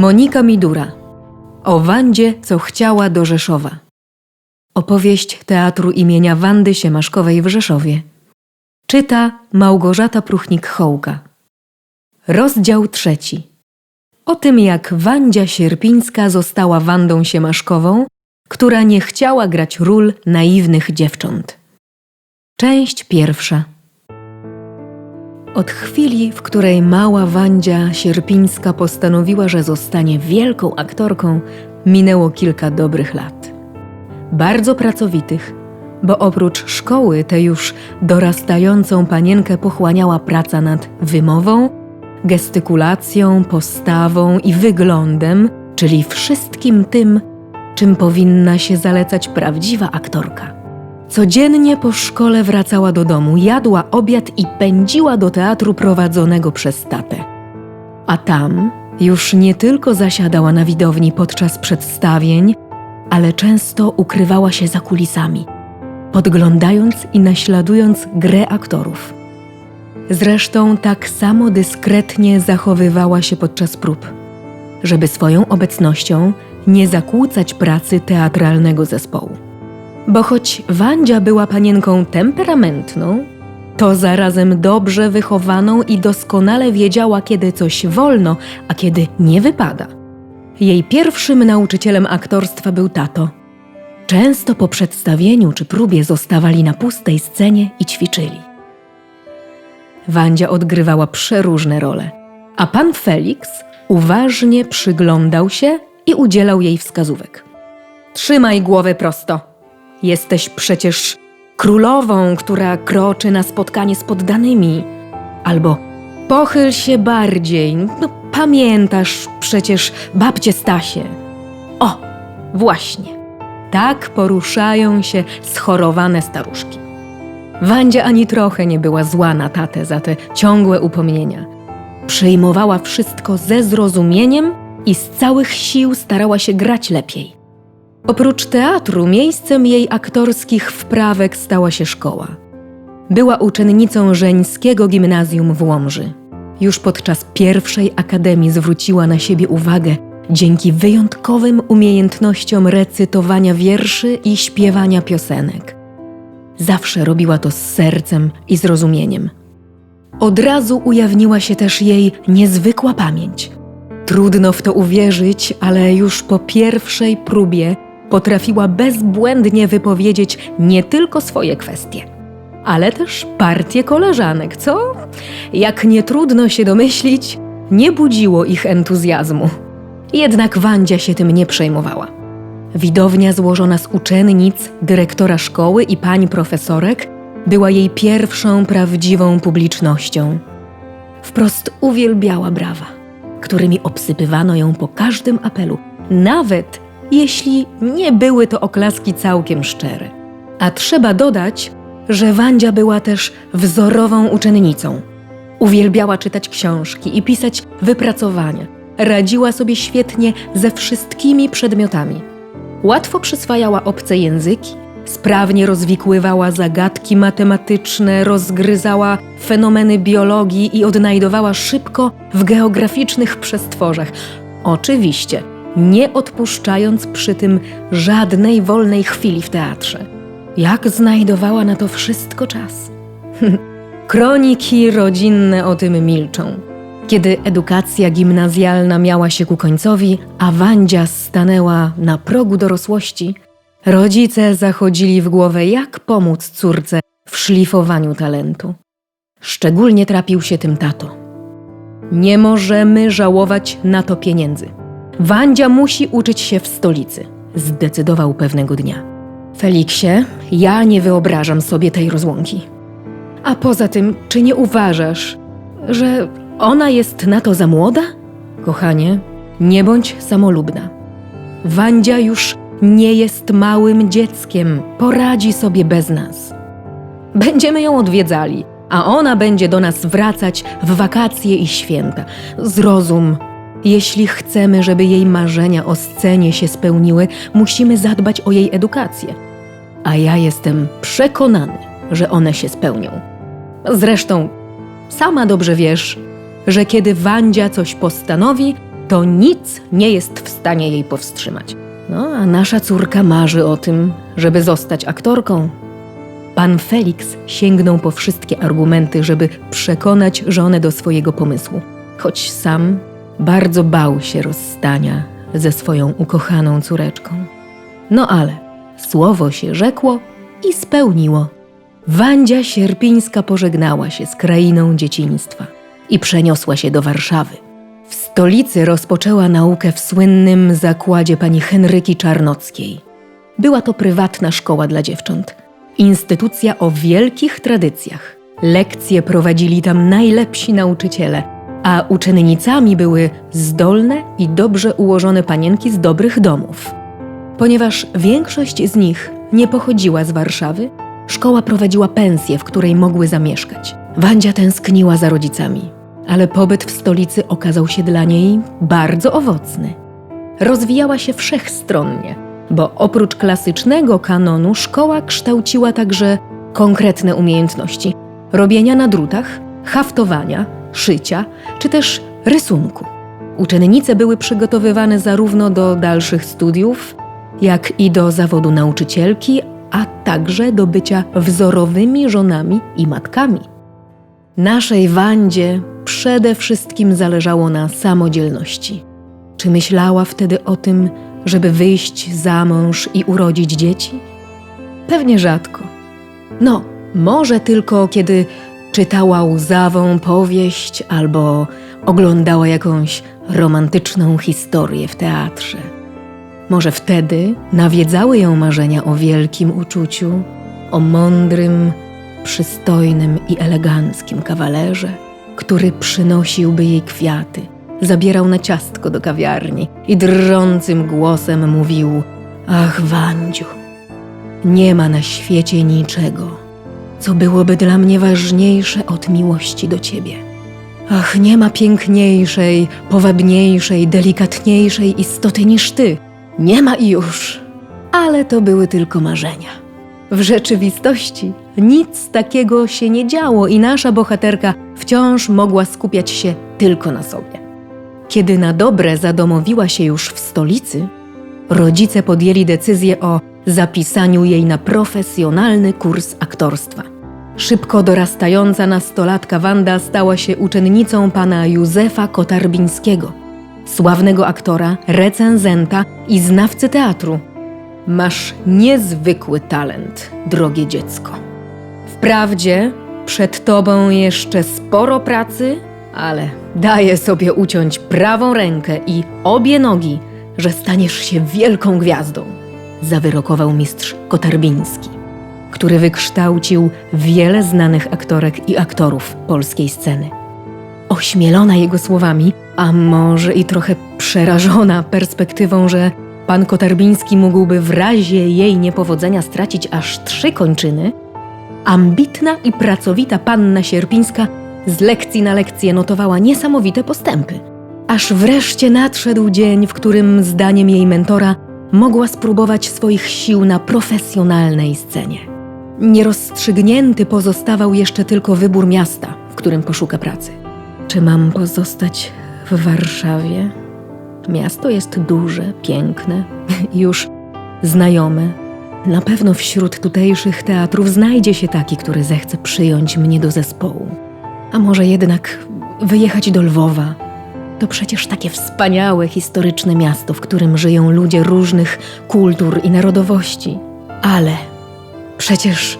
Monika Midura. O Wandzie, co chciała do Rzeszowa. Opowieść Teatru imienia Wandy Siemaszkowej w Rzeszowie. Czyta Małgorzata Pruchnik-Hołka. Rozdział trzeci. O tym, jak Wandzia Sierpińska została Wandą Siemaszkową, która nie chciała grać ról naiwnych dziewcząt. Część pierwsza. Od chwili, w której mała Wandzia Sierpińska postanowiła, że zostanie wielką aktorką, minęło kilka dobrych lat. Bardzo pracowitych, bo oprócz szkoły tę już dorastającą panienkę pochłaniała praca nad wymową, gestykulacją, postawą i wyglądem, czyli wszystkim tym, czym powinna się zalecać prawdziwa aktorka. Codziennie po szkole wracała do domu, jadła obiad i pędziła do teatru prowadzonego przez tatę. A tam już nie tylko zasiadała na widowni podczas przedstawień, ale często ukrywała się za kulisami, podglądając i naśladując grę aktorów. Zresztą tak samo dyskretnie zachowywała się podczas prób, żeby swoją obecnością nie zakłócać pracy teatralnego zespołu. Bo choć Wandzia była panienką temperamentną, to zarazem dobrze wychowaną i doskonale wiedziała, kiedy coś wolno, a kiedy nie wypada. Jej pierwszym nauczycielem aktorstwa był tato. Często po przedstawieniu czy próbie zostawali na pustej scenie i ćwiczyli. Wandzia odgrywała przeróżne role, a pan Felix uważnie przyglądał się i udzielał jej wskazówek. Trzymaj głowę prosto. Jesteś przecież królową, która kroczy na spotkanie z poddanymi. Albo pochyl się bardziej. No, pamiętasz przecież babcie Stasie. O, właśnie. Tak poruszają się schorowane staruszki. Wandzia ani trochę nie była zła na tatę za te ciągłe upomnienia. Przyjmowała wszystko ze zrozumieniem i z całych sił starała się grać lepiej. Oprócz teatru, miejscem jej aktorskich wprawek stała się szkoła. Była uczennicą żeńskiego gimnazjum w Łomży. Już podczas pierwszej akademii zwróciła na siebie uwagę dzięki wyjątkowym umiejętnościom recytowania wierszy i śpiewania piosenek. Zawsze robiła to z sercem i zrozumieniem. Od razu ujawniła się też jej niezwykła pamięć. Trudno w to uwierzyć, ale już po pierwszej próbie potrafiła bezbłędnie wypowiedzieć nie tylko swoje kwestie, ale też partie koleżanek, co, jak nie trudno się domyślić, nie budziło ich entuzjazmu. Jednak Wandzia się tym nie przejmowała. Widownia złożona z uczennic, dyrektora szkoły i pań profesorek była jej pierwszą prawdziwą publicznością. Wprost uwielbiała brawa, którymi obsypywano ją po każdym apelu, nawet jeśli nie były to oklaski całkiem szczere. A trzeba dodać, że Wandzia była też wzorową uczennicą. Uwielbiała czytać książki i pisać wypracowania. Radziła sobie świetnie ze wszystkimi przedmiotami. Łatwo przyswajała obce języki, sprawnie rozwikływała zagadki matematyczne, rozgryzała fenomeny biologii i odnajdowała szybko w geograficznych przestworzach. Oczywiście nie odpuszczając przy tym żadnej wolnej chwili w teatrze. Jak znajdowała na to wszystko czas? Kroniki rodzinne o tym milczą. Kiedy edukacja gimnazjalna miała się ku końcowi, a Wandzia stanęła na progu dorosłości, rodzice zachodzili w głowę, jak pomóc córce w szlifowaniu talentu. Szczególnie trapił się tym tato. Nie możemy żałować na to pieniędzy. Wandzia musi uczyć się w stolicy, zdecydował pewnego dnia. Feliksie, ja nie wyobrażam sobie tej rozłąki. A poza tym, czy nie uważasz, że ona jest na to za młoda? Kochanie, nie bądź samolubna. Wandzia już nie jest małym dzieckiem, poradzi sobie bez nas. Będziemy ją odwiedzali, a ona będzie do nas wracać w wakacje i święta. Zrozum, jeśli chcemy, żeby jej marzenia o scenie się spełniły, musimy zadbać o jej edukację. A ja jestem przekonany, że one się spełnią. Zresztą, sama dobrze wiesz, że kiedy Wandzia coś postanowi, to nic nie jest w stanie jej powstrzymać. No, a nasza córka marzy o tym, żeby zostać aktorką. Pan Felix sięgnął po wszystkie argumenty, żeby przekonać żonę do swojego pomysłu, choć sam bardzo bał się rozstania ze swoją ukochaną córeczką. No ale słowo się rzekło i spełniło. Wandzia Sierpińska pożegnała się z krainą dzieciństwa i przeniosła się do Warszawy. W stolicy rozpoczęła naukę w słynnym zakładzie pani Henryki Czarnockiej. Była to prywatna szkoła dla dziewcząt. Instytucja o wielkich tradycjach. Lekcje prowadzili tam najlepsi nauczyciele, a uczennicami były zdolne i dobrze ułożone panienki z dobrych domów. Ponieważ większość z nich nie pochodziła z Warszawy, szkoła prowadziła pensję, w której mogły zamieszkać. Wandzia tęskniła za rodzicami, ale pobyt w stolicy okazał się dla niej bardzo owocny. Rozwijała się wszechstronnie, bo oprócz klasycznego kanonu szkoła kształciła także konkretne umiejętności robienia na drutach, haftowania, szycia czy też rysunku. Uczennice były przygotowywane zarówno do dalszych studiów, jak i do zawodu nauczycielki, a także do bycia wzorowymi żonami i matkami. Naszej Wandzie przede wszystkim zależało na samodzielności. Czy myślała wtedy o tym, żeby wyjść za mąż i urodzić dzieci? Pewnie rzadko. No, może tylko kiedy czytała łzawą powieść albo oglądała jakąś romantyczną historię w teatrze. Może wtedy nawiedzały ją marzenia o wielkim uczuciu, o mądrym, przystojnym i eleganckim kawalerze, który przynosiłby jej kwiaty, zabierał na ciastko do kawiarni i drżącym głosem mówił: Ach, Wandziu, nie ma na świecie niczego, co byłoby dla mnie ważniejsze od miłości do ciebie. Ach, nie ma piękniejszej, powabniejszej, delikatniejszej istoty niż ty. Nie ma już. Ale to były tylko marzenia. W rzeczywistości nic takiego się nie działo i nasza bohaterka wciąż mogła skupiać się tylko na sobie. Kiedy na dobre zadomowiła się już w stolicy, rodzice podjęli decyzję o zapisaniu jej na profesjonalny kurs aktorstwa. Szybko dorastająca nastolatka Wanda stała się uczennicą pana Józefa Kotarbińskiego, sławnego aktora, recenzenta i znawcy teatru. Masz niezwykły talent, drogie dziecko. Wprawdzie przed tobą jeszcze sporo pracy, ale daję sobie uciąć prawą rękę i obie nogi, że staniesz się wielką gwiazdą, zawyrokował mistrz Kotarbiński, który wykształcił wiele znanych aktorek i aktorów polskiej sceny. Ośmielona jego słowami, a może i trochę przerażona perspektywą, że pan Kotarbiński mógłby w razie jej niepowodzenia stracić aż trzy kończyny, ambitna i pracowita panna Sierpińska z lekcji na lekcję notowała niesamowite postępy. Aż wreszcie nadszedł dzień, w którym, zdaniem jej mentora, mogła spróbować swoich sił na profesjonalnej scenie. Nierozstrzygnięty pozostawał jeszcze tylko wybór miasta, w którym poszuka pracy. Czy mam pozostać w Warszawie? Miasto jest duże, piękne, już znajome. Na pewno wśród tutejszych teatrów znajdzie się taki, który zechce przyjąć mnie do zespołu. A może jednak wyjechać do Lwowa? To przecież takie wspaniałe, historyczne miasto, w którym żyją ludzie różnych kultur i narodowości. Ale przecież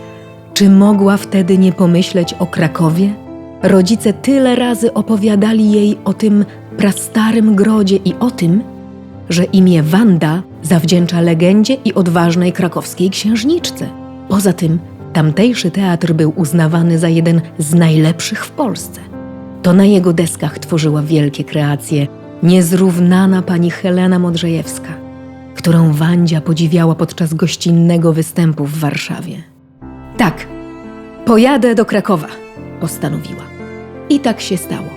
czy mogła wtedy nie pomyśleć o Krakowie? Rodzice tyle razy opowiadali jej o tym prastarym grodzie i o tym, że imię Wanda zawdzięcza legendzie i odważnej krakowskiej księżniczce. Poza tym, tamtejszy teatr był uznawany za jeden z najlepszych w Polsce. To na jego deskach tworzyła wielkie kreacje niezrównana pani Helena Modrzejewska, którą Wandzia podziwiała podczas gościnnego występu w Warszawie. Tak, pojadę do Krakowa, postanowiła. I tak się stało.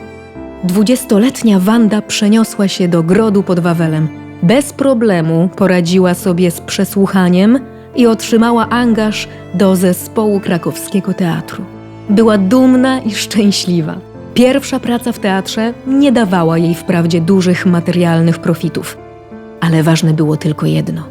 Dwudziestoletnia Wanda przeniosła się do grodu pod Wawelem. Bez problemu poradziła sobie z przesłuchaniem i otrzymała angaż do zespołu krakowskiego teatru. Była dumna i szczęśliwa. Pierwsza praca w teatrze nie dawała jej wprawdzie dużych materialnych profitów, ale ważne było tylko jedno: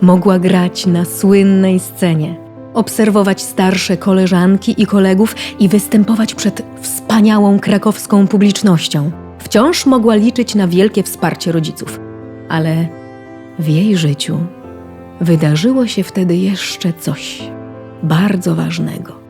mogła grać na słynnej scenie, obserwować starsze koleżanki i kolegów i występować przed wspaniałą krakowską publicznością. Wciąż mogła liczyć na wielkie wsparcie rodziców, ale w jej życiu wydarzyło się wtedy jeszcze coś bardzo ważnego.